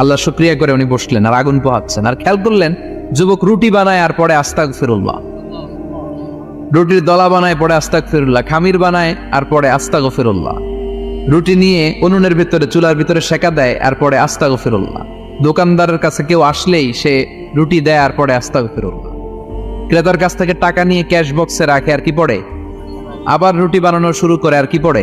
আল্লাহ শুক্রিয়া করে উনি বসলেন আর আগুন পোহাচ্ছেন। আর খেয়াল করলেন, যুবক রুটি বানায় আর পরে আস্তাক ফিরুল্লাহ রুটির দলা বানায় পরে আস্তাক ফিরুল্লাহ খামির বানায় আর পরে আস্তাক ফিরুল্লাহ রুটি নিয়ে উনুনের ভিতরে, চুলার ভিতরে সেকা দেয় আর পরে আস্তাক ফিরুল্লাহ দোকানদারের কাছে কেউ আসলেই সে রুটি দেয় আর পরে আস্তাক ফিরুল্লাহ ক্রেতার কাছ থেকে টাকা নিয়ে ক্যাশ বক্সে রাখে আর কি পড়ে? আবার রুটি বানানো শুরু করে আর কি পড়ে?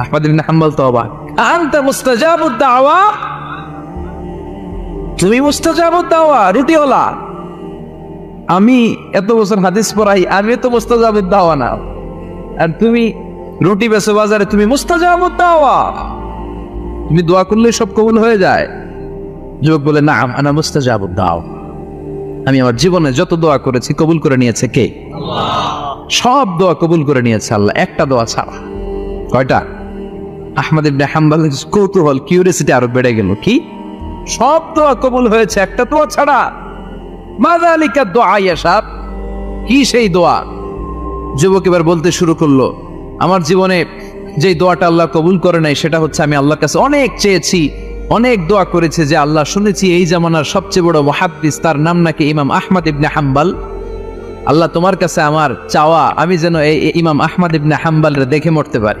আহমদ ইবনে হাম্বল তো আনতা মুস্তাজাবুদ দাওয়া? তুমি মুস্তাজাবুদ দাওয়া রুটিওয়ালা। আমি এত বছর হাদিস পড়াই আমি তো মুস্তাজাবুদ দাওয়া না। আর তুমি রুটি বেচো বাজারে তুমি মুস্তাজাবুদ দাওয়া। তুমি দোয়া করলে সব কবুল হয়ে যায়। যুবক বলে না আনা মুস্তাজাবুদ দাও আমি আমার জীবনে যত দোয়া করেছি কবুল করে নিয়েছে কে? সব দোয়া কবুল করে নিয়েছে আল্লাহ একটা দোয়া ছাড়া। কয়টা? কৌতূহল কিউরিয়াসিটি আরও বেড়ে গেল। কি? সব কবুল হয়েছে, একটা ছাড়া। দোয়া ইয়াসাব কি সেই দোয়া? যুবক এবার বলতে শুরু করল, আমার জীবনে যে দোয়াটা আল্লাহ কবুল করে নাই, সেটা হচ্ছে আমি আল্লাহর কাছে অনেক চেয়েছি, অনেক দোয়া করেছে যে আল্লাহ শুনেছি এই জামানার সবচেয়ে বড় মহাদ্দিস, তার নাম নাকি ইমাম আহমদ ইবনে হাম্বাল। আল্লাহ তোমার কাছে আমার চাওয়া, আমি যেন এই এই ইমাম আহমদ ইবনে হাম্বালরে দেখে মরতে পারি।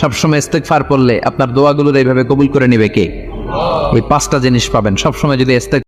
সবসময় ইস্তেগফার পড়লে আপনার দোয়াগুলোর এইভাবে কবুল করে নিবে কে? ওই পাঁচটা জিনিস পাবেন। সবসময় যদি ইস্তেক